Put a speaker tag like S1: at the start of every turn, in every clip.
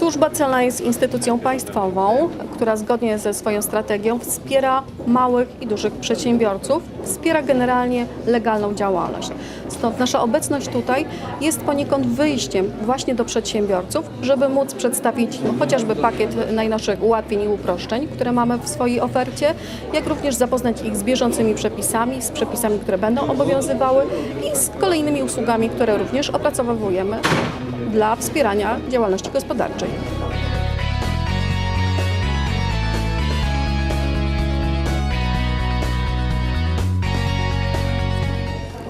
S1: Służba celna jest instytucją państwową, która zgodnie ze swoją strategią wspiera małych i dużych przedsiębiorców, wspiera generalnie legalną działalność. Stąd nasza obecność tutaj jest poniekąd wyjściem właśnie do przedsiębiorców, żeby móc przedstawić no, chociażby pakiet najnowszych ułatwień i uproszczeń, które mamy w swojej ofercie, jak również zapoznać ich z bieżącymi przepisami, z przepisami, które będą obowiązywały i z kolejnymi usługami, które również opracowujemy dla wspierania działalności gospodarczej.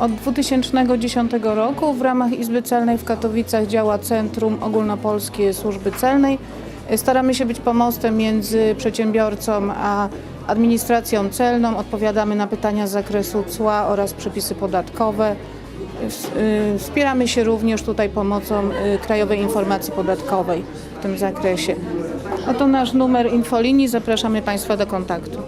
S2: Od 2010 roku w ramach Izby Celnej w Katowicach działa Centrum Ogólnopolskie Służby Celnej. Staramy się być pomostem między przedsiębiorcą a administracją celną. Odpowiadamy na pytania z zakresu cła oraz przepisy podatkowe. Y, Wspieramy się również tutaj pomocą y, Krajowej Informacji Podatkowej w tym zakresie. Oto nasz numer infolinii. Zapraszamy Państwa do kontaktu.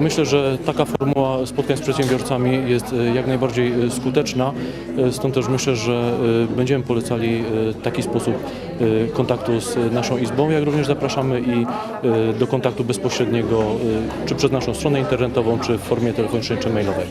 S3: Myślę, że taka formuła spotkań z przedsiębiorcami jest e, jak najbardziej e, skuteczna. E, Stąd też myślę, że będziemy polecali taki sposób kontaktu z naszą Izbą, jak również zapraszamy i do kontaktu bezpośredniego, czy przez naszą stronę internetową, czy w formie telefonicznej, czy mailowej.